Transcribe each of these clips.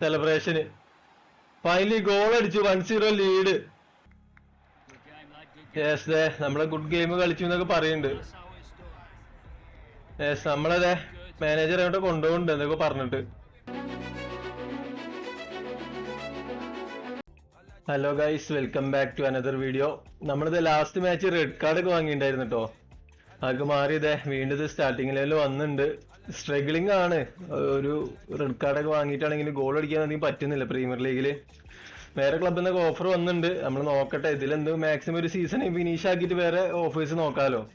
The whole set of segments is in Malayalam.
സെലിബ്രേഷന് ഫൈനലി ഗോൾ അടിച്ചു വൺ സീറോ ലീഡ്. യെസ് ദേ നമ്മളെ ഗുഡ് ഗെയിം കളിച്ചു എന്നൊക്കെ പറയുന്നുണ്ട്. യെസ് നമ്മളതെ മാനേജർ അങ്ങോട്ട് കൊണ്ടുപോകുന്നുണ്ട് എന്നൊക്കെ പറഞ്ഞിട്ട്. Hello guys welcome back to another video നമ്മളിത് ലാസ്റ്റ് മാച്ച് റെഡ് കാർഡ് ഒക്കെ വാങ്ങിയിട്ടുണ്ടായിരുന്നു കേട്ടോ അതൊക്കെ മാറിയതേ വീണ്ടും ഇത് സ്റ്റാർട്ടിംഗ് ലെവലിൽ വന്നിട്ടുണ്ട്. സ്ട്രഗിളിംഗ് ആണ്. ഒരു റെഡ് കാർഡ് ഒക്കെ വാങ്ങിയിട്ടാണെങ്കിൽ ഗോൾ അടിക്കാൻ അധികം പറ്റുന്നില്ല പ്രീമിയർ ലീഗിൽ വേറെ ക്ലബിൽ നിന്നൊക്കെ ഓഫർ വന്നിട്ടുണ്ട്. നമ്മൾ നോക്കട്ടെ ഇതിലെന്ത് മാക്സിമം ഒരു സീസൺ ഫിനിഷ് ആക്കിയിട്ട് വേറെ ഓഫേഴ്സ് നോക്കാലോ.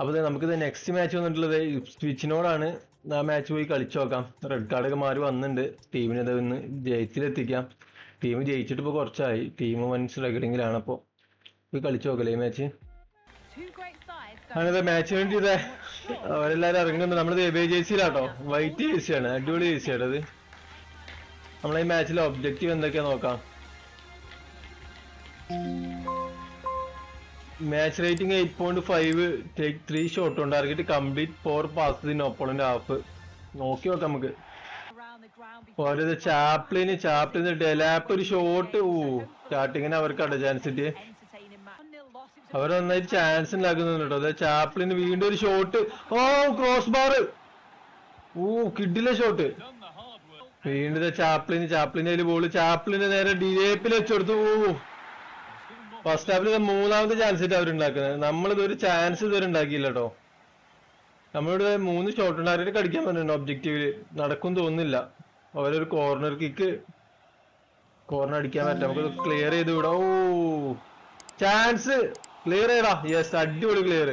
അപ്പൊ ദേ നമുക്കിത് നെക്സ്റ്റ് മാച്ച് വന്നിട്ടുള്ളത് സ്വിച്ചിനോടാണ് ആ മാച്ച് പോയി കളിച്ചു നോക്കാം. റെഡ് കാർഡ് ഒക്കെ മാറി വന്നിട്ടുണ്ട്. ടീമിനെ ഇത് ഇന്ന് ജയിച്ചിലെത്തിക്കാം. ടീം ജയിച്ചിട്ട് ഇപ്പൊ കുറച്ചായി. ടീം വൻ സ്ട്രഗിളിങ്ങിലാണ് അപ്പൊ. പോയി കളിച്ചു നോക്കല്ലേ ഈ മാച്ച് great sides അങ്ങനെ മാച്ച് വേണ്ടി ഇതേ അവരെല്ലാരും ഇറങ്ങുന്നുണ്ട്. നമ്മുടെ എബേ ജേഴ്സിയിലാട്ടോ. വൈറ്റ് ജേഴ്സിയാണ്. അടിപൊളി ജേഴ്സിയാണ് അത് നമ്മളെ ഈ മാച്ചിലെ ഒബ്ജക്റ്റീവ് എന്തൊക്കെയാ നോക്കാം. Match rating eight point five take three shot ഉണ്ട് target complete four pass in opponent half നോക്കി നോക്കാം നമുക്ക്. ഓരോ ചാപ്ലിന് ചാപ്ലിന് ഡെലാപ്പ് ഒരു ഷോട്ട് ഓ സ്റ്റാർട്ടിങ്ങിന് അവർക്ക് അട ചാൻസ് കിട്ടിയേ. അവർ നന്നായിട്ട് ചാൻസ് ഉണ്ടാക്കുന്നുണ്ട് കേട്ടോ. ദേ ചാപ്ലിന് വീണ്ടും ഒരു ഷോട്ട് ഓ ക്രോസ് ബാർ ഓ കിഡിലെ ഷോട്ട്. വീണ്ടും ചാപ്ലിന് ചാപ്ലിന്റെ അതിൽ ബോൾ ചാപ്ലിന് നേരെ ഡിലേപ്പിൽ വെച്ചെടുത്തു ഓ ഫസ്റ്റ് ഹാഫിൽ മൂന്നാമത്തെ ചാൻസ് ഇട്ട് അവരുണ്ടാക്കുന്നത് നമ്മളിത് ഒരു ചാൻസ് ഇതുവരെ ഉണ്ടാക്കിയില്ല കേട്ടോ. നമ്മളിവിടെ മൂന്ന് ഷോട്ട് ഉണ്ടായിട്ട് കടിക്കാൻ പറ്റുന്നുണ്ട് ഒബ്ജക്റ്റീവിൽ നടക്കും തോന്നുന്നില്ല. അവരൊരു കോർണർ കിക്ക് കോർണർ അടിക്കാൻ പറ്റില്ല. നമുക്ക് ക്ലിയർ ചെയ്ത് വിടാം. ഓ ചാൻസ് ക്ലിയർ ചെയ്യടാ. യെസ് അടിപൊളി ക്ലിയർ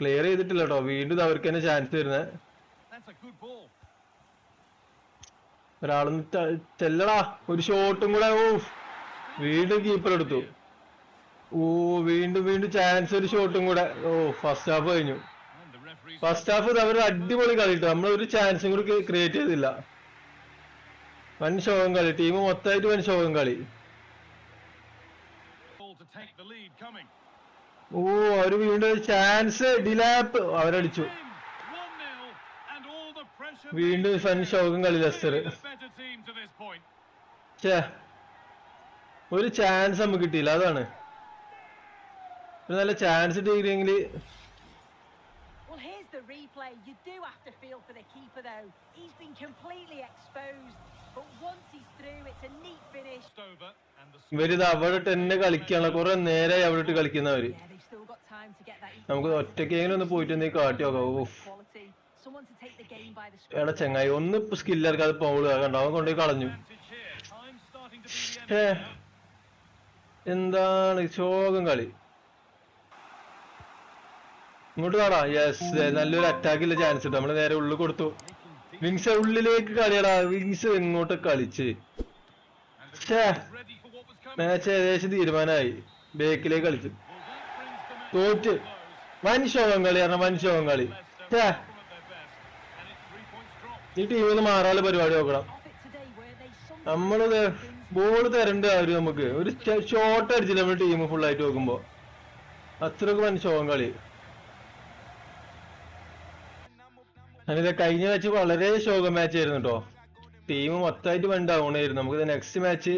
ക്ലിയർ ചെയ്തിട്ടില്ല കേട്ടോ വീണ്ടും അവർക്ക് തന്നെ ചാൻസ് വരുന്നത് ഒരാളൊന്ന് ചെല്ലടാ. ഒരു ഷോട്ടും കൂടെ ഓ വീണ്ടും കീപ്പർ എടുത്തു. ഓ വീണ്ടും വീണ്ടും ചാൻസ് ഒരു ഷോട്ടും കൂടെ. ഓ ഫസ്റ്റ് ഹാഫ് കഴിഞ്ഞു. ഫസ്റ്റ് ഹാഫ് അവർ അടിപൊളി കളി ട്ടോ. നമ്മൾ ഒരു ചാൻസും കൂടി ക്രിയേറ്റ് ചെയ്തില്ല. വൻ ശോകം കളി. ടീം മൊത്തമായിട്ട് വൻ ശോകം കളി. ഓ അവർ വീണ്ടും ചാൻസ് ഡിലാപ്പ് അവരടിച്ചു In 1-0 and all the pressure വീണ്ടും സൺ ശോകം കളി ലെസ്റ്റർ. ഛേ ഒരു ചാൻസ് നമുക്ക് കിട്ടിയില്ല അതാണ് ഒരു നല്ല ചാൻസ് കിട്ടിയെങ്കിൽ replay. You do have to feel for the keeper, though. He's been completely exposed. വരുതാ അവിടെ തന്നെ കളിക്കാണ് കുറെ നേരമായി അവിടെ ഇട്ട് കളിക്കുന്നവര്. നമുക്ക് ഒറ്റയ്ക്ക് എങ്ങനെ ഒന്ന് പോയിട്ട് ഒന്ന് കാട്ടി എടാ ചെങ്ങായി ഒന്ന് ഇപ്പൊ സ്കില്ലർക്ക് അത് പോളു കണ്ടോ? അവൻ കൊണ്ടുപോയി കളഞ്ഞു. എന്താണ് ശോകം കളി? ഇങ്ങോട്ട് കാടാ യെസ് നല്ലൊരു അറ്റാക്ക് ഇല്ല ചാൻസ് ഇട്ട്. നമ്മൾ നേരെ ഉള്ളു കൊടുത്തു. വിങ്സ് ഉള്ളിലേക്ക് കളിയടാ. വിങ്സ് എങ്ങോട്ട് കളിച്ച്. മാച്ച് ഏകദേശം തീരുമാനമായി. ബേക്കിലേക്ക് കളിച്ചു. തോറ്റ്. വൻ ശോകം കളി കാരണം വൻ ശോകം കളി. ഈ ടീമിൽ നിന്ന് മാറാനുള്ള പരിപാടി നോക്കണം. നമ്മൾ ബോൾ തരണ്ട അവർ നമുക്ക്. ഒരു ഷോട്ട് അടിച്ചില്ല നമ്മുടെ ടീം ഫുൾ ആയിട്ട് നോക്കുമ്പോ. അത്രയ്ക്ക് വൻ ശോകം കളി. ഞാനിത് കഴിഞ്ഞ മാച്ച് വളരെ ശോകം മാച്ച് ആയിരുന്നു കേട്ടോ ടീം മൊത്തമായിട്ട് വൺ ഡൗൺ ആയിരുന്നു. നമുക്ക് നെക്സ്റ്റ് മാച്ച്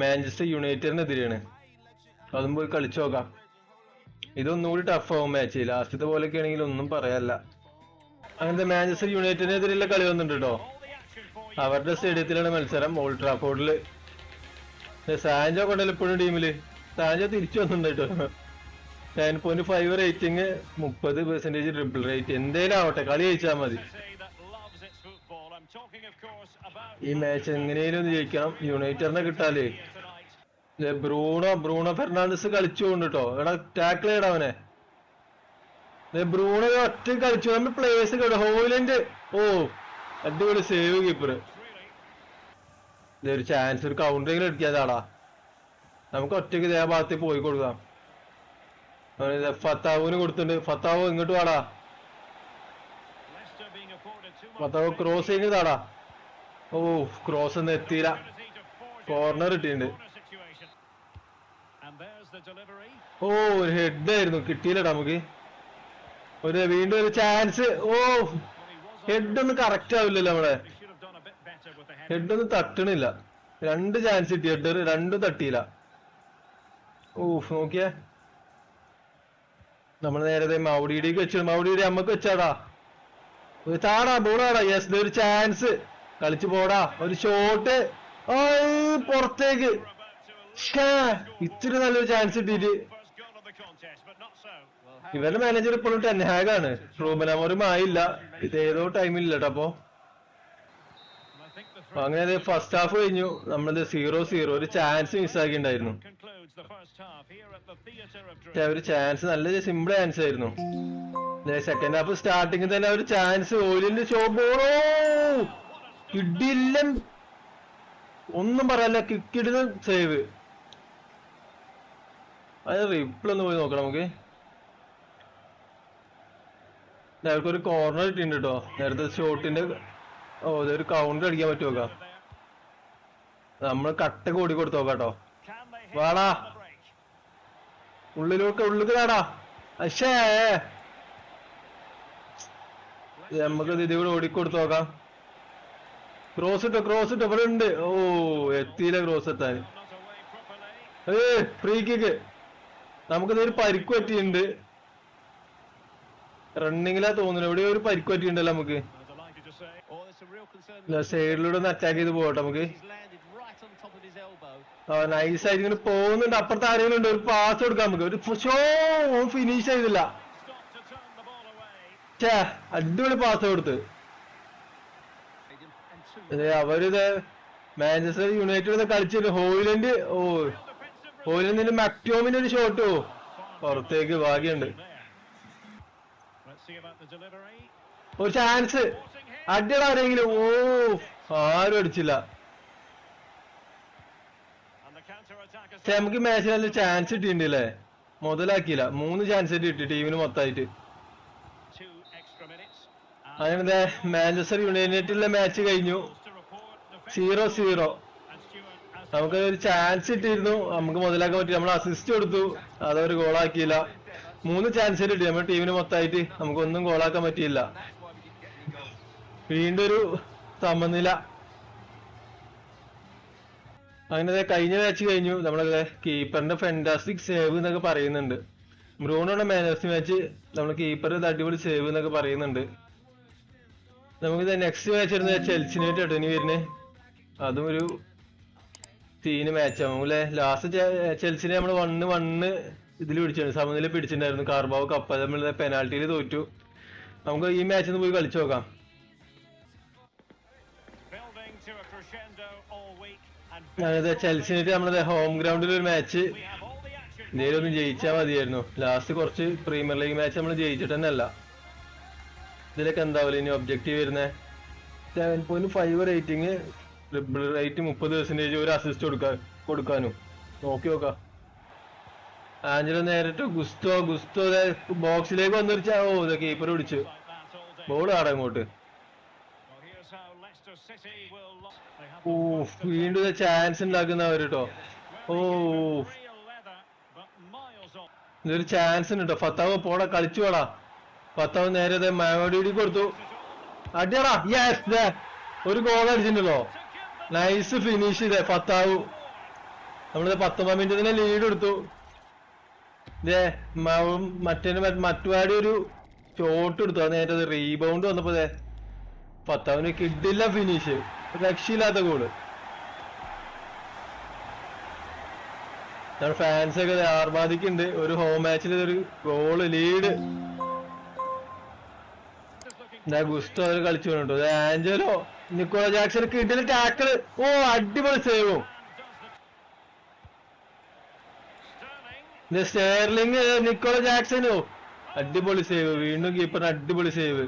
മാഞ്ചസ്റ്റർ യുണൈറ്റഡിനെതിരെയാണ് അതും പോയി കളിച്ചു നോക്കാം. ഇതൊന്നുകൂടി ടഫ് ആവും മാച്ച് ലാസ്റ്റത്തെ പോലൊക്കെ ആണെങ്കിൽ ഒന്നും പറയാല്ല അങ്ങനത്തെ മാഞ്ചസ്റ്റർ യുണൈറ്റഡിനെതിരെയുള്ള കളി വന്നിട്ടുണ്ട് കേട്ടോ. അവരുടെ സ്റ്റേഡിയത്തിലാണ് മത്സരം. ഓൾഡ് ട്രാഫോർഡിൽ സാൻജോ കൊണ്ടല്ലോ ഇപ്പോഴും ടീമിൽ സാൻജോ തിരിച്ചു വന്നിട്ടുണ്ട് കേട്ടോ നയൻ പോയിന്റ് ഫൈവ് റേറ്റിംഗ് മുപ്പത് പെർസെന്റേജ് ട്രിപ്പിൾ റേറ്റ് എന്തേലും ആവട്ടെ കളി ജയിച്ചാൽ മതി. ഈ മാച്ച് എങ്ങനെയും ഒന്ന് ജയിക്കണം യുണൈറ്റഡിനെ കിട്ടാലേ. ബ്രൂണോ ബ്രൂണോ ഫെർണാണ്ടസ് കളിച്ചുകൊണ്ട് കേട്ടോ എടാ ടാക്കിൾ ചെയ്യടാ അവനെ. ബ്രൂണോ ഒറ്റ കളിച്ചു നമ്മൾ പ്ലേയേഴ്സ് കേട്ടോ. ഹോയിലൻഡ്. ഓ അടിപൊളി സേവ് കീപ്പർ. ഒരു ചാൻസ് ഒരു കൗണ്ടറിങ്ങിൽ എടുക്കാതാടാ നമുക്ക് ഒറ്റയ്ക്ക് ഇതേ ഭാഗത്തേക്ക് പോയി കൊടുക്കാം. ഫത്താവുവിന് കൊടുത്തിട്ടുണ്ട്. ഫത്താവു ഇങ്ങോട്ട് വാടാ. ചെയ്ത് ഫത്താവ് ക്രോസ് ചെയ്യുന്നതാടാ ഓ ക്രോസ് ഒന്നും എത്തിയില്ല കോർണർ കിട്ടിയിട്ടുണ്ട്. ഓ ഒരു ഹെഡ് ആയിരുന്നു. കിട്ടിയില്ലടാ നമുക്ക്. ഒരു വീണ്ടും ഒരു ചാൻസ് ഓ ഹെഡ് ഒന്നും കറക്റ്റ് ആവില്ലല്ലോ നമ്മളെ. ഹെഡ് ഒന്നും തട്ടണില്ല. രണ്ട് ചാൻസ് കിട്ടി. ഹെഡർ രണ്ടും തട്ടിയില്ല. ഓ നോക്കിയേ. നമ്മൾ നേരത്തെ മൗഡിയിലേക്ക് വെച്ചു. മൗഡിയുടെ അമ്മയ്ക്ക് വെച്ചാടാ താടാ ബോളാടാ. യെസ് ഒരു ചാൻസ് കളിച്ചു പോടാ. ഒരു ഷോട്ട് പുറത്തേക്ക്. ഇത്തിരി നല്ലൊരു ചാൻസ് ഇട്ടിട്ട്. ഇവരുടെ മാനേജർ ഇപ്പോഴും ടെൻ ഹാഗ് ആണ്. റൂബൻ അമോറും ആയില്ല. ഇത് ഏതോ ടൈമില്ല കേട്ടോ അപ്പൊ. അങ്ങനെ ഫസ്റ്റ് ഹാഫ് കഴിഞ്ഞു. നമ്മളത് സീറോ സീറോ ഒരു ചാൻസ് മിസ്സാക്കിണ്ടായിരുന്നു ഒരു ചാൻസ് നല്ല സിമ്പിൾ ചാൻസ് ആയിരുന്നു. സെക്കൻഡ് ഹാഫ് സ്റ്റാർട്ടിങ് തന്നെ ഒരു ചാൻസ് ഓയിലിന്റെ ഷോ ബോളോ കിഡില്ല ഒന്നും പറയാല്ല. കിക്കിടുന്ന സേവ് അത് റിപ്ലൈ ഒന്ന് പോയി നോക്കണം നമുക്ക്. നേരത്തെ ഒരു കോർണർ കിട്ടിയിട്ടുണ്ട് കേട്ടോ നേരത്തെ ഷോട്ടിന്റെ ഓ ഇതൊരു കൗണ്ടർ അടിക്കാൻ പറ്റുമോ നമ്മൾ കട്ട കൂടി കൊടുത്തു നോക്കാം കേട്ടോ വാടാ? ഉള്ളിലോട്ട് ഉള്ളിക്ക് വാടാ. നമ്മക്ക് നമുക്ക് ഇത് ഇവിടെ ഓടിക്കൊടുത്ത് നോക്കാം. ക്രോസ് ഇട്ടോ ക്രോസ് ഇട്ടോ. ഇവിടെ ഉണ്ട്. ഓ എത്തിയില്ല ക്രോസ് എത്താൻ. ഏ ഫ്രീ കിക്ക് നമുക്കിത് ഒരു പരിക്ക് പറ്റിയിട്ടുണ്ട്. റണ്ണിങ്ങിലാ തോന്നുന്നു. ഇവിടെ ഒരു പരിക്ക് പറ്റിയിട്ടുണ്ടല്ലോ നമുക്ക്. സൈഡിലൂടെ ഒന്ന് അറ്റാക്ക് ചെയ്ത് പോകട്ടെ നമുക്ക്. Elbow. ആ നൈസ് ആയിട്ട് ഇങ്ങനെ പോകുന്നുണ്ട്. അപ്പുറത്ത് ആരെങ്കിലും ഉണ്ട് ഒരു പാസ് കൊടുക്കാൻ നമുക്ക്. ഒരു ഷോ ഫിനിഷ് ചെയ്തില്ല. അടിപൊളി പാസ് കൊടുത്ത്. അവരിത് മാഞ്ചസ്റ്റർ യുണൈറ്റഡ് കളിച്ചിട്ട് ഹോയിലൻഡ് ഓ ഹോയിലൻഡിന് ഹോയിലൻഡിന്റെ മക്ടോമിന്റെ ഒരു ഷോട്ടോ പുറത്തേക്ക് ഭാഗ്യമുണ്ട്. ഒരു ചാൻസ് അടിയടാ ആരെങ്കിലും. ഓ ആരും അടിച്ചില്ല. നമുക്ക് മാച്ചിൽ നല്ല ചാൻസ് കിട്ടിയിട്ടുണ്ടല്ലേ മുതലാക്കിയില്ല. മൂന്ന് ചാൻസ് കിട്ടി ടീമിന് മൊത്തമായിട്ട്. അതെന്താ മാഞ്ചസ്റ്റർ യുണൈറ്റഡിലെ മാച്ച് കഴിഞ്ഞു. സീറോ സീറോ നമുക്ക് ഒരു ചാൻസ് കിട്ടിയിരുന്നു. നമുക്ക് മുതലാക്കാൻ പറ്റി നമ്മൾ അസിസ്റ്റ് കൊടുത്തു. അതവര് ഗോളാക്കിയില്ല മൂന്ന് ചാൻസ് കിട്ടി. നമ്മുടെ ടീമിന് മൊത്തമായിട്ട് നമുക്കൊന്നും ഗോളാക്കാൻ പറ്റിയില്ല. വീണ്ടും ഒരു സമനില അങ്ങനെ കഴിഞ്ഞ മാച്ച് കഴിഞ്ഞു. നമ്മളെ കീപ്പറിന്റെ ഫെന്റാസ്റ്റിക് സേവ് എന്നൊക്കെ പറയുന്നുണ്ട്. ബ്രൂണോയുടെ മാൻ ഓഫ് ദി മാച്ച് നമ്മൾ കീപ്പറിന്റെ അടിപൊളി സേവ് എന്നൊക്കെ പറയുന്നുണ്ട്. നമുക്കിത് നെക്സ്റ്റ് മാച്ച് വരുന്നത് ചെൽസിനായിട്ട് കേട്ടോ ഇനി വരുന്നത് അതും ഒരു സീന് മാച്ച് ആവും. അല്ലെ ലാസ്റ്റ് ചെൽസിനെ നമ്മൾ വണ്ണ് വണ്ണ് ഇതിൽ പിടിച്ചിട്ടുണ്ട് സമനില പിടിച്ചിട്ടുണ്ടായിരുന്നു. കാർബാവ് കപ്പ നമ്മൾ പെനാൽറ്റിയിൽ തോറ്റു. നമുക്ക് ഈ മാച്ചിൽ പോയി കളിച്ചു നോക്കാം. അതായത് ചെൽസിനായിട്ട് നമ്മളത് ഹോം ഗ്രൗണ്ടിൽ ഒരു മാച്ച് എന്തെങ്കിലും ഒന്ന് ജയിച്ചാൽ മതിയായിരുന്നു. ലാസ്റ്റ് കുറച്ച് പ്രീമിയർ ലീഗ് മാച്ച് നമ്മൾ ജയിച്ചിട്ട് തന്നെ അല്ല ഇതിലൊക്കെ എന്താവില്ല ഇനി ഒബ്ജക്റ്റീവ് വരുന്നത് seven point five rating triple rate മുപ്പത് പെർസെന്റേജ് ഒരു അസിസ്റ്റ് കൊടുക്ക കൊടുക്കാനും. നോക്കി നോക്കാം. ആഞ്ചലോ നേരിട്ട് ഗുസ്തോ ഗുസ്തോ ബോക്സിലേക്ക് വന്നൊരു ചാ- ഓ കീപ്പർ പിടിച്ചു. ബോൾ ആടാ ഇങ്ങോട്ട്. ഓ വീണ്ടും ചാൻസ് ഉണ്ടാക്കുന്നവർ കേട്ടോ ഓ. ഇതൊരു ചാൻസ് ഉണ്ട് കേട്ടോ ഫത്താവ് പോടാ കളിച്ചു പോടാ. ഫത്താവ് നേരെ മാവോടി കൊടുത്തു. അടിയടാ യെസ് ഒരു ഗോൾ അടിച്ചിട്ടുണ്ടല്ലോ. നൈസ് ഫിനിഷ് ചെയ്തേ ഫത്താവ്. നമ്മളിത് പത്തൊമ്പത് മിനിറ്റ് തന്നെ ലീഡ് എടുത്തു. ഇതേ മറ്റേ മറ്റുപാടി ഒരു ഷോട്ട് എടുത്തു. അത് നേരത്തെ റീബൗണ്ട് വന്നപ്പോ പത്താവിന് കിഡില്ല ഫിനിഷ് രക്ഷയില്ലാത്ത ഗോൾ ഫാൻസ് ഒക്കെ ദേ ഒരു ഹോം മാച്ചിൽ ഒരു ഗോൾ ലീഡ് ഗുസ്റ്റോ അവർ കളിച്ചു കൊണ്ടു ആഞ്ചലോ നിക്കോള ജാക്സൺ കിട്ടിയ ടാക്കിൾ ഓ അടിപൊളി സേവും സ്റ്റേർലിങ് നിക്കോള ജാക്സനോ. അടിപൊളി സേവ് വീണ്ടും കീപ്പറിന് അടിപൊളി സേവ്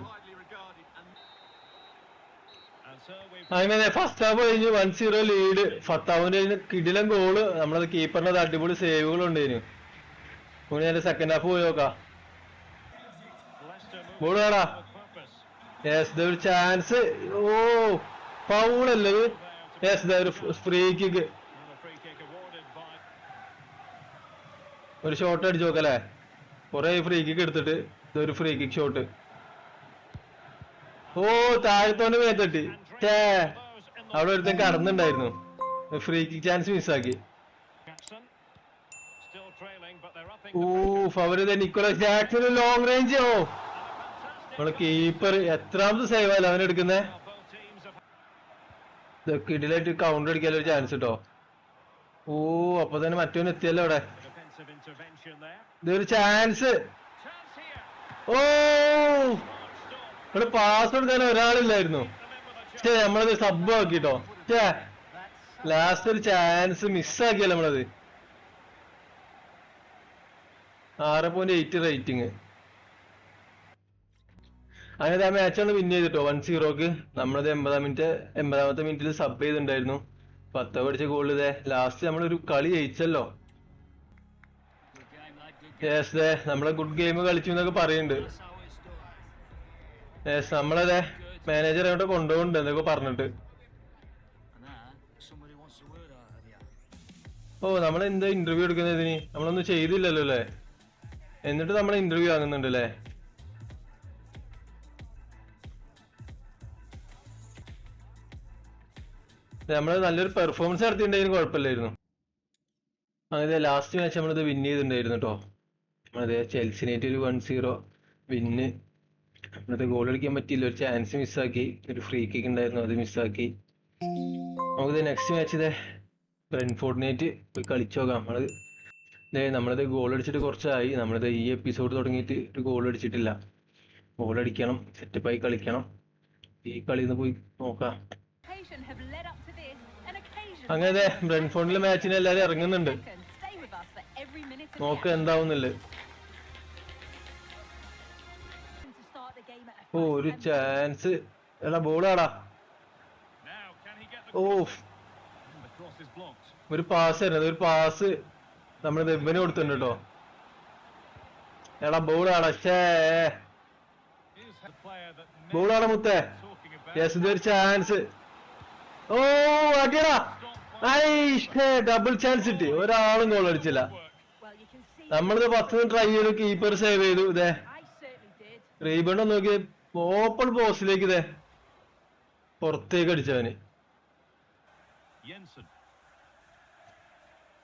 അങ്ങനെ ഫസ്റ്റ് ഹാഫ് കഴിഞ്ഞ് വൺ സീറോ ലീഡ് ഫത്താവിന്റെ കിടിലൻ ഗോൾ നമ്മളത് കീപ്പറിന്റെ അടിപൊളി സേവുകൾ ഉണ്ടായിരുന്നു ഇനി അതിന്റെ സെക്കൻഡ് ഹാഫ് പോയി നോക്കാം. ബോൾ വേടാ യെസ് ഒരു ചാൻസ് ഓ പൗളല്ലേ യെസ് ഒരു ഫ്രീ കിക്ക് ഒരു ഷോട്ട് അടിച്ചു നോക്കല്ലേ? കൊറേ ഫ്രീ കിക്ക് എടുത്തിട്ട് ഇതൊരു ഫ്രീ കിക്ക് ഷോട്ട് ഓ താഴത്തോണ്ട് മേത്തട്ടി. ഛേ അവിടെ ഒരുത്തൻ കടന്നുണ്ടായിരുന്നു. ഫ്രീ കിക്ക് ചാൻസ് മിസ്സാക്കി ഊഫ് അവർ നിക്കോളസ് ജാക്സൺ ലോങ് റേഞ്ച് ഓ. നമ്മളെ കീപ്പർ എത്രാമത് സേവ് അല്ല അവൻ എടുക്കുന്നേ? ഇതൊക്കെ കൗണ്ടർ അടിക്കാൻ ഒരു ചാൻസ് കേട്ടോ ഓ അപ്പൊ തന്നെ മറ്റവൻ എത്തിയല്ലോ അവിടെ. ഇതൊരു ചാൻസ് ഓ ഇവിടെ പാസ് കൊടുക്കാൻ ഒരാളില്ലായിരുന്നു. ഛേ നമ്മളത് സബ് ആക്കിട്ടോ. ചേ ലാസ്റ്റ് ഒരു ചാൻസ് മിസ്സാക്കിയല്ലോ നമ്മളത്. ആറ് പോയിന്റ് എയ്റ്റ് റേറ്റിംഗ് അങ്ങനെ ആ മാച്ചാണ് വിൻ ചെയ്തിട്ടോ വൺ സീറോക്ക് നമ്മളത് എൺപതാം മിനിറ്റ് എൺപതാമത്തെ മിനിറ്റിൽ സബ് ചെയ്തിട്ടുണ്ടായിരുന്നു. പത്ത് പഠിച്ച ഗോൾ ഇതേ. ലാസ്റ്റ് നമ്മളൊരു കളി ജയിച്ചല്ലോ. യെസ് ദേ നമ്മളെ ഗുഡ് ഗെയിം കളിച്ചു എന്നൊക്കെ പറയുന്നുണ്ട്. യെസ് നമ്മളതെ മാനേജർ അങ്ങോട്ട് കൊണ്ടുപോകുന്നുണ്ട് എന്തൊക്കെ പറഞ്ഞിട്ട്. ഓ നമ്മൾ എന്താ ഇന്റർവ്യൂ എടുക്കുന്നത് ഇതിന്? നമ്മളൊന്നും ചെയ്തില്ലല്ലോ അല്ലേ? എന്നിട്ട് നമ്മൾ ഇന്റർവ്യൂ ആകുന്നുണ്ട് അല്ലേ? നമ്മൾ നല്ലൊരു പെർഫോമൻസ് നടത്തിയിട്ടുണ്ടെങ്കിലും കുഴപ്പമില്ലായിരുന്നു. അങ്ങനെ ലാസ്റ്റ് മാച്ച് നമ്മളിത് വിൻ ചെയ്തിട്ടുണ്ടായിരുന്നു കേട്ടോ അതെ ചെൽസിനായിട്ട് ഒരു വൺ സീറോ വിന്ന് നമ്മളത് ഗോൾ അടിക്കാൻ പറ്റിയില്ല. ഒരു ചാൻസ് മിസ്സാക്കി ഒരു ഫ്രീ കിക്ക് ഉണ്ടായിരുന്നു അത് മിസ്സാക്കി നമുക്ക് നെക്സ്റ്റ് മാച്ച് ഇതേ ബ്രെൻഫോർഡിനേറ്റ് പോയി കളിച്ചു നോക്കാം. നമ്മൾ ദേ നമ്മളിത് ഗോൾ അടിച്ചിട്ട് കുറച്ചായി. നമ്മളത് ഈ എപ്പിസോഡ് തുടങ്ങിയിട്ട് ഒരു ഗോൾ അടിച്ചിട്ടില്ല. ഗോൾ അടിക്കണം സെറ്റപ്പായി കളിക്കണം. ഈ കളിയിൽ നിന്ന് പോയി നോക്കാം. അങ്ങനെ ദേ ബ്രെൻഫോർഡിലെ മാച്ചിന് എല്ലാരും ഇറങ്ങുന്നുണ്ട്. നോക്ക് Stay ഓ ഒരു ചാൻസ് എടാ ബോളാടാ ഓ. ഒരു പാസ് ആയിരുന്നു. ഒരു പാസ് നമ്മൾ വെബിന് കൊടുത്തിട്ടുണ്ട് കേട്ടോ. എടാ ബോളാടാ ഷേ ബോളാടാ മുത്തേ. യെസ് ഇതൊരു ചാൻസ് ഓ അടിയടാ. ഡബിൾ ചാൻസ് കിട്ടി. ഒരാളും ഗോൾ അടിച്ചില്ല. നമ്മളിത് പത്ത് ട്രൈ ചെയ്തു കീപ്പർ സേവ് ചെയ്തു. ഇതേ. റീബണ്ട് നോക്കിയേ. നോക്കി ഓപ്പൺ പോസ്റ്റിലേക്ക് ഇതേ പുറത്തേക്ക് അടിച്ചവന്.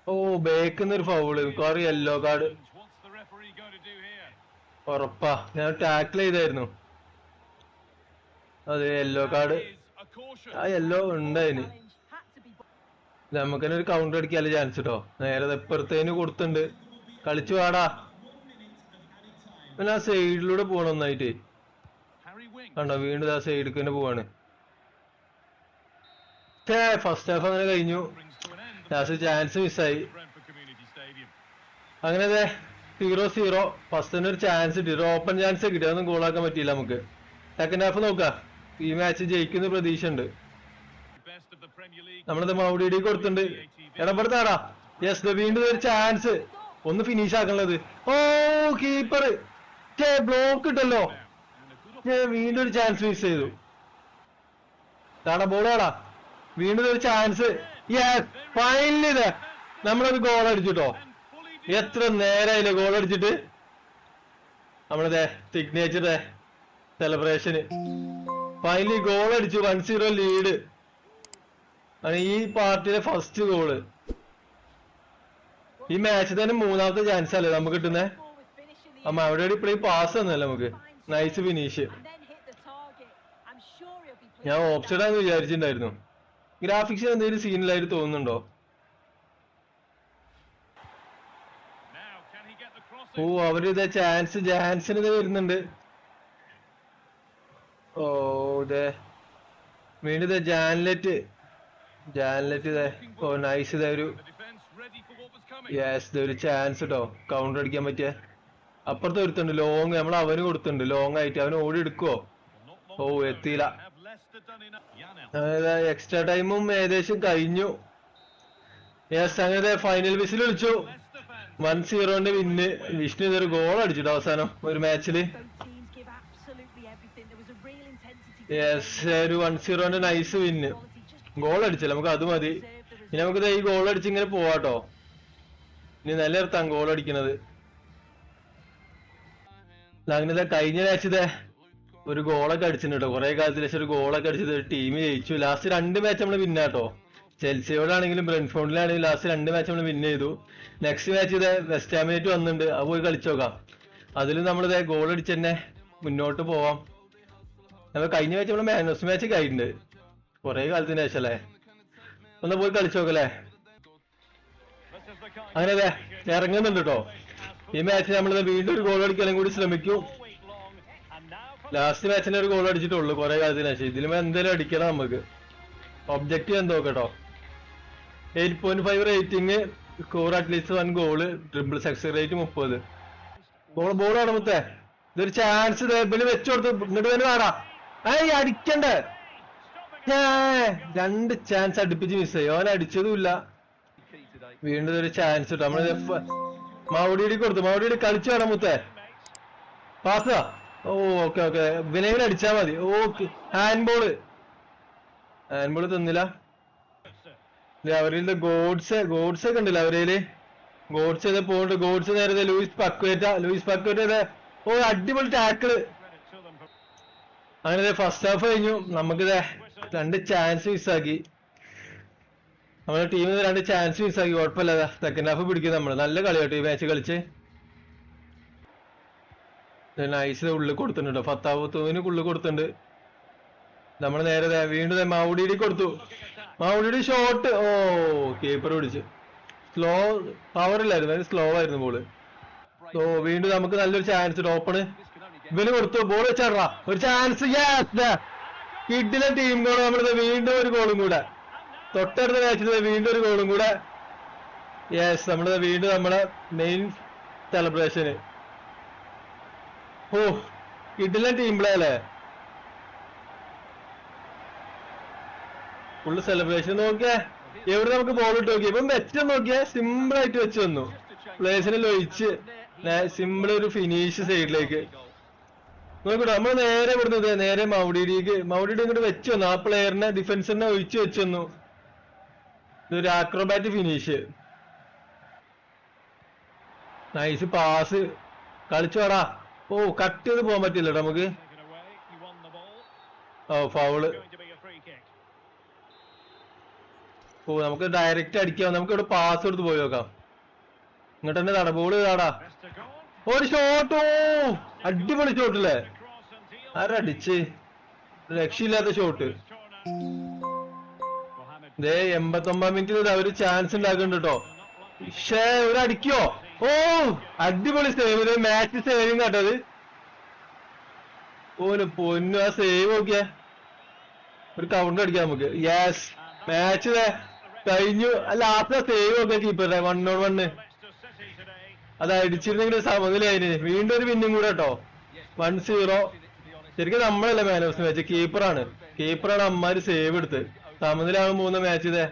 ഓ ബേക്കുന്ന ഒരു ഫൗൾ മിക്കവാറും യെല്ലോ കാർഡ്? ഉറപ്പാ. ഞാൻ ടാക്കിൾ ചെയ്തായിരുന്നു. അതെ യെല്ലോ കാർഡ്. ആ യെല്ലോ ഉണ്ടായിന് Challenge had to be നമുക്ക് തന്നെ ഒരു കൗണ്ടർ അടിക്കാനുള്ള ചാൻസ് കേട്ടോ നേരെ എപ്പുറത്തേന് കൊടുത്തുണ്ട് കളിച്ചു വാടാ. പിന്നെ ആ സൈഡിലൂടെ പോകണം ഒന്നായിട്ട്. കണ്ടോ വീണ്ടും ആ സൈഡിൽ തന്നെ പോവാണ്. ഫസ്റ്റ് ഹാഫ് അങ്ങനെ കഴിഞ്ഞു. ലാസ്റ്റ് ചാൻസ് മിസ്സായി അങ്ങനെ അതെ സീറോ സീറോ ഫസ്റ്റ് തന്നെ ഒരു ചാൻസ് കിട്ടി. ഒരു ഓപ്പൺ ചാൻസ് കിട്ടി. അതൊന്നും ഗോളാക്കാൻ പറ്റിയില്ല നമുക്ക്. സെക്കൻഡ് ഹാഫ് നോക്കാം. ഈ മാച്ച് ജയിക്കുന്ന പ്രതീക്ഷ ഉണ്ട്. നമ്മളത് മൗഡിയുടെ കൊടുത്തിട്ടുണ്ട്. ഇടപെടുത്താടാ യെസ് വീണ്ടും ഒരു ചാൻസ് ഒന്ന് ഫിനിഷ് ആക്കണത് ഓ കീപ്പർ ബ്ലോക്ക് ഇട്ടല്ലോ. വീണ്ടും ഒരു ചാൻസ് മിസ് ചെയ്തു. ബോളാടാ വീണ്ടും ഒരു ചാൻസ് ഫൈനലി ഇത്. നമ്മളൊരു ഗോൾ അടിച്ചിട്ടോ? ട്ടോ എത്ര നേരായില്ലേ ഗോൾ അടിച്ചിട്ട്? നമ്മളിതേ സിഗ്നേച്ചർ സെലിബ്രേഷന് ഫൈനലി ഗോൾ അടിച്ചു വൺ സീറോ ലീഡ് ആണ് ഈ പാർട്ടിയിലെ ഫസ്റ്റ് ഗോൾ ഈ മാച്ച് തന്നെ മൂന്നാമത്തെ ചാൻസ് അല്ലേ നമുക്ക് കിട്ടുന്നേ? അമ്മ അവിടെ ഇപ്പോഴും പാസ് തന്നല്ലേ നമുക്ക്. നൈസ് ഫിനിഷ് ഞാൻ ഓപ്ഷനാന്ന് വിചാരിച്ചിട്ടുണ്ടായിരുന്നു. ഗ്രാഫിക്സ് എന്തെങ്കിലും സീനിലായിട്ട് തോന്നുന്നുണ്ടോ? ഓ? അവർ ഇതേ ചാൻസ് ജാൻസിന് ഇത് വരുന്നുണ്ട്. ഓ ഇതേ. വീണ്ടും ഇതാ ജാൻലെറ്റ്. ജാൻലെറ്റ് ഇതേ. ഓ നൈസ് ഇതാ ഒരു. യെസ് ഇത് ഒരു ചാൻസ് കേട്ടോ കൗണ്ടർ അടിക്കാൻ പറ്റിയ. അപ്പുറത്ത് ഒരുത്തുണ്ട് ലോങ് നമ്മൾ അവന് കൊടുത്തിട്ടുണ്ട് ലോങ് ആയിട്ട് അവന് ഓടി എടുക്കുവോ? ഓ. എത്തിയില്ല. എക്സ്ട്രാ ടൈമും ഏകദേശം കഴിഞ്ഞു. യെസ് അങ്ങനെ ഫൈനൽ വിസിൽ വിളിച്ചു. വൺ സീറോന്റെ വിന്ന് വിഷ്ണു ഇതൊരു ഗോൾ അടിച്ചിട്ട് അവസാനം ഒരു മാച്ചിൽ യെസ് ഒരു വൺ സീറോന്റെ നൈസ് വിന്ന് ഗോൾ അടിച്ചില്ല നമുക്ക് അത് മതി. ഇനി നമുക്ക് ഈ ഗോൾ അടിച്ച് ഇങ്ങനെ പോവാട്ടോ. ഇനി നിലനിർത്താം ഗോൾ അടിക്കണത്. അങ്ങനെ കഴിഞ്ഞ മാച്ച് ഇതേ ഒരു ഗോളൊക്കെ അടിച്ചിട്ടുണ്ട് കുറെ കാലത്തിന് ശേഷം ഒരു ഗോളൊക്കെ അടിച്ചത് ടീം ജയിച്ചു. ലാസ്റ്റ് രണ്ട് മാച്ച് നമ്മൾ വിന്നാട്ടോ ചെൽസിയോടാണെങ്കിലും ബ്രെൻഫോണിലാണെങ്കിലും ലാസ്റ്റ് രണ്ട് മാച്ച് നമ്മൾ വിൻ ചെയ്തു. നെക്സ്റ്റ് മാച്ച് ഇത് വെസ്റ്റ് ഹാമിനേറ്റ് വന്നിട്ടുണ്ട്. അത് പോയി കളിച്ചോക്കാം അതിലും നമ്മളിത് ഗോൾ അടിച്ച് തന്നെ മുന്നോട്ട് പോവാം. നമ്മൾ കഴിഞ്ഞ മാച്ച് നമ്മൾ മാനസ് മാച്ച് കഴിഞ്ഞിട്ടുണ്ട് കുറെ കാലത്തിന് ശേഷം അല്ലേ? ഒന്ന് പോയി കളിച്ചു നോക്കല്ലേ? This is the kind അങ്ങനെ അതെ ഇറങ്ങുന്നുണ്ട് കേട്ടോ ഈ മാച്ച് നമ്മൾ വീണ്ടും ഒരു ഗോൾ അടിക്കാനും കൂടി ശ്രമിക്കും. ലാസ്റ്റ് മാച്ചിന് ഒരു ഗോൾ അടിച്ചിട്ടുള്ളൂ കുറെ കാലത്തിന് ശേഷം. ഇതിലും എന്തായാലും അടിക്കണം നമുക്ക്. ഒബ്ജക്റ്റീവ് എന്തോ കേട്ടോ. Eight point five rating score at least one goal triple success rate മുപ്പത്. ഗോൾ ബോൾ ആണ് മുത്തേ. ഇതൊരു ചാൻസ് ഇവന് വെച്ചു കൊടുത്ത് ഇങ്ങോട്ട് തന്നെ വേണ ഏയ് അടിക്കണ്ടേ. രണ്ട് ചാൻസ് അടുപ്പിച്ച് മിസ്സായി ഓൻ അടിച്ചതുമില്ല. വീണ്ടും ഒരു ചാൻസ് കിട്ടും നമ്മൾ മൗഡിയുടെ കൊടുത്തു. മൗഡിയുടെ കളിച്ചു വേണം മുത്തേ. പാസ് ഓ ഓക്കെ ഓക്കെ വിനയൻ അടിച്ചാ മതി. Okay hand ball hand ball തന്നില്ല അവരുടെ ഗോഡ്സ് ഗോഡ്സ് ഒക്കെ ഉണ്ടല്ലോ അവരേൽ. ഗോഡ്സ് ചെയ്ത് പോണ്ട് ഗോഡ്സ് നേരത്തെ ലൂയിസ് പക്വേറ്റ. ലൂയിസ് പക്വേറ്റ ഓ അടിപൊളി ടാക്കിൾ അങ്ങനെ ഫസ്റ്റ് ഹാഫ് കഴിഞ്ഞു. നമുക്കിത് രണ്ട് ചാൻസ് മിസ്സാക്കി നമ്മുടെ ടീമിൽ രണ്ട് ചാൻസ് മിസ്സാക്കി കുഴപ്പമില്ല സെക്കൻഡ് ഹാഫ് പിടിക്കും നമ്മൾ നല്ല കളിയാട്ടോ ഈ മാച്ച് കളിച്ച്. നൈസ് ഉള്ളിൽ കൊടുത്തിട്ടുണ്ട് ഫത്താവത്തുവിന് ഉള്ളിൽ കൊടുത്തിട്ടുണ്ട്. നമ്മൾ നേരെ വീണ്ടും മൗഡിയുടെ കൊടുത്തു. മാവുടിയുടെ ഷോട്ട് ഓ കീപ്പർ പിടിച്ചു. സ്ലോ പവർ ഇല്ലായിരുന്നു. സ്ലോ ആയിരുന്നു ബോൾ ഓ വീണ്ടും നമുക്ക് നല്ലൊരു ചാൻസ് ഓപ്പണ് ഇവന് കൊടുത്തു. ബോൾ വെച്ചാടാ ഒരു ചാൻസ് കിഡിലെ ടീം ഗോൾ നമ്മളിത് വീണ്ടും ഒരു ഗോളും കൂടെ. തൊട്ടടുത്ത മാച്ചിൽ വീണ്ടും ഒരു ഗോളും കൂടെ. യെസ് നമ്മൾ വീണ്ടും നമ്മളെ മെയിൻ സെലിബ്രേഷന് ഓ ഇഡ്ലൻ ടീം അല്ലേ? ഫുള്ള് സെലിബ്രേഷൻ നോക്കിയേ. എവിടെ നമുക്ക് ബോൾ ഇട്ട് നോക്കിയേ? ഇപ്പം വെച്ച് നോക്കിയേ. സിമ്പിൾ ആയിട്ട് വെച്ച് വന്നു. പ്ലേസിനെ ലൊയിച്ച് സിമ്പിൾ ഒരു ഫിനിഷ് സൈഡിലേക്ക് നോക്കട്ടെ നമ്മൾ നേരെ വിടുന്നത് നേരെ മൗഡിയിലേക്ക് മൗഡിയുടെ ഇങ്ങോട്ട് വെച്ച് വന്നു. ആ പ്ലെയറിനെ ഡിഫൻസറിനെ ഒഴിച്ച് വെച്ച് വന്നു. ഇതൊരു ആക്രോബാറ്റ് ഫിനിഷ് നൈസ് പാസ് കളിച്ചോടാ ഓ കട്ട് ചെയ്ത് പോകാൻ പറ്റില്ല നമുക്ക്. ഓ ഫൗൾ. ഓ നമുക്ക് ഡയറക്റ്റ് അടിക്കാം. നമുക്ക് ഇവിടെ പാസ് കൊടുത്ത് പോയി നോക്കാം. ഇങ്ങോട്ട് തന്നെ തട ബോൾ താടാ. ഒരു ഷോട്ട് ഓ അടിപൊളി ഷോട്ടില്ലേ. ആരടിച്ച്? രക്ഷയില്ലാത്ത ഷോട്ട് ദേ എൺപത്തൊമ്പതാം മിനിറ്റിൽ അവർ ചാൻസ് ഉണ്ടാക്കുന്നുണ്ട് കേട്ടോ പക്ഷേ ഒരു അടിക്കോ? ഓ അടിപൊളി സേവ് മാച്ച് സേവിങ് കേട്ടത് ഓന് പൊന്നു ആ സേവ് നോക്കിയേ. ഒരു കൗണ്ടർ അടിക്കാം നമുക്ക്. യെസ് മാച്ച് കഴിഞ്ഞു. ലാസ്റ്റ് സേവ് നോക്കിയ കീപ്പറുടെ വൺ ഓൺ today. അത് അടിച്ചിരുന്നെങ്കിൽ സമനിലായിന് വീണ്ടും ഒരു പിന്നും കൂടെ കേട്ടോ വൺ സീറോ ശരിക്കും നമ്മളല്ല ഓഫ് മാച്ച് കീപ്പറാണ് കീപ്പറാണ് അമ്മാര് സേവ് എടുത്ത്. സമനിലാണ് പോകുന്ന മാച്ച് ഇതേ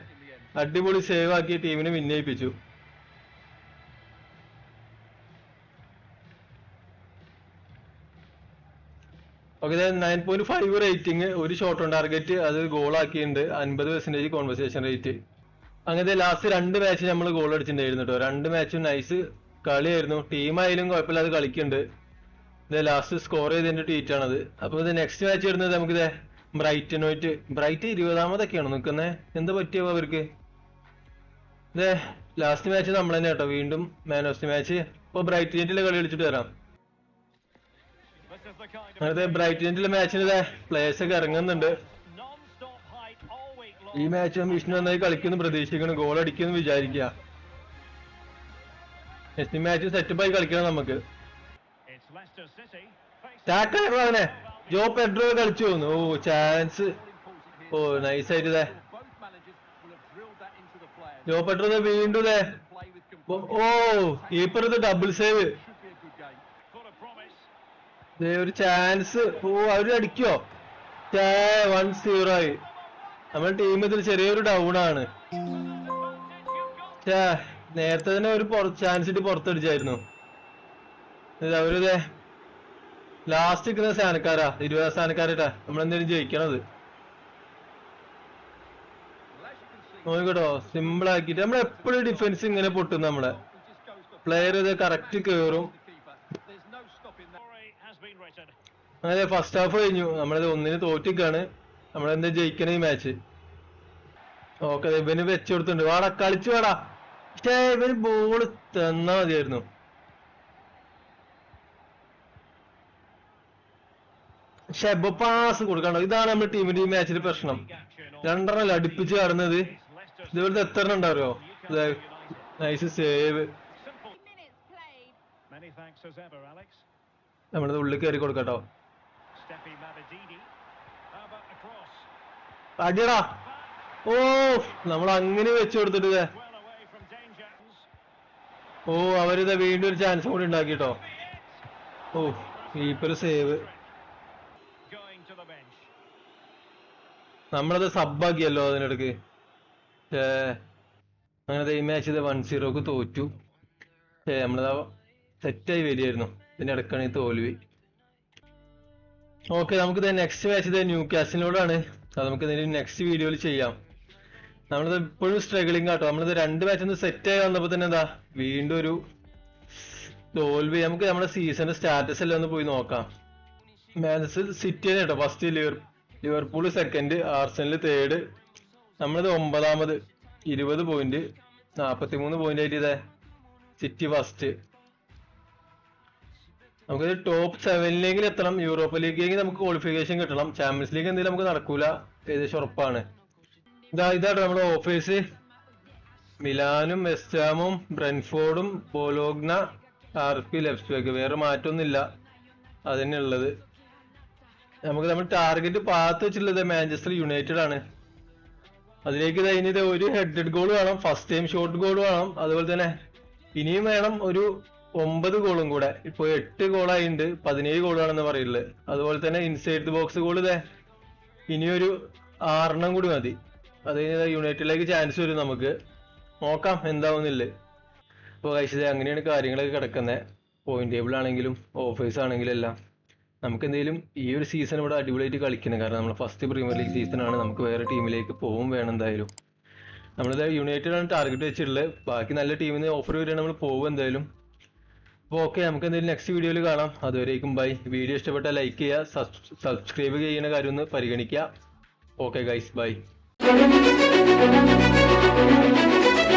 അടിപൊളി സേവ് ആക്കി ടീമിനെ വിന്നയിപ്പിച്ചു okay nine point five rating ഒരു ഷോട്ട് ഓൺ ടാർഗറ്റ് അത് ഗോൾ ആക്കിയിട്ടുണ്ട്. അൻപത് പെർസെന്റേജ് കോൺവെർസേഷൻ റേറ്റ് അങ്ങനത്തെ ലാസ്റ്റ് രണ്ട് മാച്ച് നമ്മൾ ഗോൾ അടിച്ചിട്ടുണ്ടായിരുന്നു കേട്ടോ രണ്ട് മാച്ചും നൈസ് കളിയായിരുന്നു. ടീമായാലും കുഴപ്പമില്ലാതെ കളിക്കുന്നുണ്ട്. ഇത് ലാസ്റ്റ് സ്കോർ ചെയ്തതിന്റെ ട്വീറ്റ് ആണത്. അപ്പൊ ഇത് നെക്സ്റ്റ് മാച്ച് വരുന്നത് നമുക്കിത് ബ്രൈറ്റനുമായിട്ട് ബ്രൈറ്റ് ഇരുപതാമതൊക്കെയാണ് നിൽക്കുന്നത് എന്ത് പറ്റിയോ അവർക്ക്? ഇതേ ലാസ്റ്റ് മാച്ച് നമ്മൾ തന്നെ കേട്ടോ വീണ്ടും മാൻ ഓഫ് ദി മാച്ച് ഇപ്പൊ ബ്രൈറ്റിനെറ്റിലെ കളി കളിച്ചിട്ട് വരാം. അതെ അങ്ങനത്തെ ബ്രൈറ്റിന്റെ മാച്ചിന് ഇതേ പ്ലേയേഴ്സ് ഒക്കെ ഇറങ്ങുന്നുണ്ട്. ഈ മാച്ച് വിഷ്ണു നന്നായി കളിക്കുന്നു പ്രതീക്ഷിക്കുന്നു ഗോൾ അടിക്കുന്നു വിചാരിക്കുക. നെക്സ്റ്റ് മാച്ച് സെറ്റപ്പായി കളിക്കണം നമുക്ക്. Leicester City. ജോ പെഡ്രോ കളിച്ചു തോന്നു ഓ ചാൻസ് ഓ. നൈസ് ഇതേ. ജോ പെഡ്രോ വീണ്ടും ഇതേ. ഓ- കീപ്പർ ഡബിൾ സേവ് ഒരു ചാൻസ് ഓ അവർ അടിക്കോ? വൺ സീറോ ആയി. നമ്മുടെ ടീം ഇതിൽ ചെറിയൊരു ഡൗൺ ആണ്. നേരത്തെ തന്നെ ഒരു ചാൻസ് ഇട്ട് പുറത്തടിച്ചായിരുന്നു. അവരിതേ. ലാസ്റ്റ് നിൽക്കുന്ന സ്ഥാനക്കാരാ ഇരുപതാം സ്ഥാനക്കാരട്ടാ നമ്മളെന്തേലും ജയിക്കണത്. നോക്കിട്ടോ സിമ്പിൾ ആക്കിയിട്ട് നമ്മൾ എപ്പോഴും ഡിഫൻസ് ഇങ്ങനെ പൊട്ടും നമ്മളെ. പ്ലെയർ ഇത് കറക്റ്റ് കേറും. അതെ ഫസ്റ്റ് ഹാഫ് കഴിഞ്ഞു. നമ്മളത് ഒന്നിന് തോറ്റിക്കാണ്. നമ്മളെന്താ ജയിക്കണ ഈ മാച്ച് ഓക്കെ ഇവന് വെച്ചു വാടാ കളിച്ചു വാടാ. ഇവന് ബോൾ തന്നാ മതിയായിരുന്നു. ഷെബ പാസ് കൊടുക്കണം. ഇതാണ് നമ്മുടെ ടീമിന്റെ ഈ മാച്ചിന്റെ പ്രശ്നം. രണ്ടെണ്ണം അടുപ്പിച്ച് കടന്നത് ഇതുപോലത്തെ എത്ര എണ്ണം ഉണ്ടാവോ നൈസ് സേവ് നമ്മുടെ ഉള്ളിൽ കയറി കൊടുക്കട്ടോ? അടിയടാ. ഓ നമ്മൾ അങ്ങനെ വെച്ചു കൊടുത്തിട്ട്. ഓ അവരിത് വീണ്ടും ഒരു ചാൻസ് കൂടി ഉണ്ടാക്കിട്ടോ. ഓ keeper save Going to the bench. നമ്മളത് സബ്ബാക്കിയല്ലോ അതിനിടക്ക്. ഏ അങ്ങനെ ഈ മാച്ച് ഇത് വൺ സീറോക്ക് തോറ്റു. ഏ നമ്മളത് സെറ്റായി വരികയായിരുന്നു. ഇതിന്റെ ഇടക്കാണ് ഈ തോൽവി. ഓക്കെ നമുക്ക് നെക്സ്റ്റ് മാച്ച് ഇത് ന്യൂ കാസിനോടാണ് അത് നമുക്ക് ഇതിന്റെ നെക്സ്റ്റ് വീഡിയോയിൽ ചെയ്യാം. നമ്മളിത് ഇപ്പോഴും സ്ട്രഗിളിങ് ആട്ടോ. നമ്മളിത് രണ്ട് മാച്ച് ഒന്ന് സെറ്റ് ആയി വന്നപ്പോ തന്നെ എന്താ വീണ്ടും ഒരു തോൽവി. നമുക്ക് നമ്മുടെ സീസണിന്റെ സ്റ്റാറ്റസ് എല്ലാം ഒന്ന് പോയി നോക്കാം. മാഞ്ചസ്റ്റർ സിറ്റി കേട്ടോ first liver Liverpool second Arsenal third നമ്മളത് ഒമ്പതാമത്. ഇരുപത് പോയിന്റ് നാപ്പത്തി മൂന്ന് പോയിന്റ് ആയിട്ട് ഇതേ സിറ്റി ഫസ്റ്റ് നമുക്ക് ടോപ്പ് സെവനിലേക്ക് എത്തണം. യൂറോപ്പ് ലീഗിലേക്ക് നമുക്ക് ക്വാളിഫിക്കേഷൻ കിട്ടണം. ചാമ്പ്യൻസ് ലീഗ് എന്തെങ്കിലും നമുക്ക് നടക്കൂല. ഏകദേശം ഉറപ്പാണ്. ഇതാ ഇതാട്ടോ നമ്മുടെ ഓഫീസ് മിലാനും വെസ്റ്റാമും ബ്രെൻഫോർഡും ബോലോഗ്ന ആർ പി ലെഫ്റ്റ് വേറെ മാറ്റമൊന്നുമില്ല അതന്നെ ഉള്ളത് നമുക്ക് നമ്മൾ ടാർഗറ്റ് പാത്ത് വെച്ചിട്ടുള്ളത് മാഞ്ചസ്റ്റർ യുണൈറ്റഡ് ആണ്. അതിലേക്ക് കഴിഞ്ഞത് ഒരു ഹെഡഡ് ഗോൾ വേണം ഫസ്റ്റ് ടൈം ഷോട്ട് ഗോൾ വേണം. അതുപോലെ തന്നെ ഇനിയും വേണം ഒരു ഒമ്പത് ഗോളും കൂടെ. ഇപ്പൊ എട്ട് ഗോളായിണ്ട് പതിനേഴ് ഗോളാണെന്ന് പറയുള്ളത് അതുപോലെ തന്നെ ഇൻസൈഡ് ദി ബോക്സ് ഗോൾ ഇതേ ഇനിയൊരു ആറെണ്ണം കൂടി മതി. അത് കഴിഞ്ഞാൽ യുണൈറ്റഡിലേക്ക് ചാൻസ് വരും നമുക്ക്. നോക്കാം എന്താവുന്നില്ല. അപ്പോൾ കഴിച്ചത് അങ്ങനെയാണ് കാര്യങ്ങളൊക്കെ കിടക്കുന്നത് പോയിന്റ് ടേബിൾ ആണെങ്കിലും ഓഫേഴ്സ് ആണെങ്കിലും എല്ലാം. നമുക്ക് എന്തെങ്കിലും ഈ ഒരു സീസൺ ഇവിടെ അടിപൊളിയായിട്ട് കളിക്കണം. കാരണം നമ്മൾ ഫസ്റ്റ് പ്രീമിയർ ലീഗ് സീസൺ ആണ്. നമുക്ക് വേറെ ടീമിലേക്ക് പോവും വേണം എന്തായാലും. നമ്മളിത് യുണൈറ്റഡ് ആണ് ടാർഗറ്റ് വെച്ചിട്ടുള്ളത്. ബാക്കി നല്ല ടീമിൽ നിന്ന് ഓഫർ വരികയാണ് നമ്മൾ പോകും എന്തായാലും. അപ്പോൾ ഓക്കെ നമുക്ക് എന്തെങ്കിലും നെക്സ്റ്റ് വീഡിയോയിൽ കാണാം. അതുവരേക്കും ബൈ വീഡിയോ ഇഷ്ടപ്പെട്ടാൽ ലൈക്ക് ചെയ്യുക സബ്സ്ക്രൈബ് ചെയ്യുന്ന കാര്യം ഒന്ന് പരിഗണിക്കുക. Okay guys bye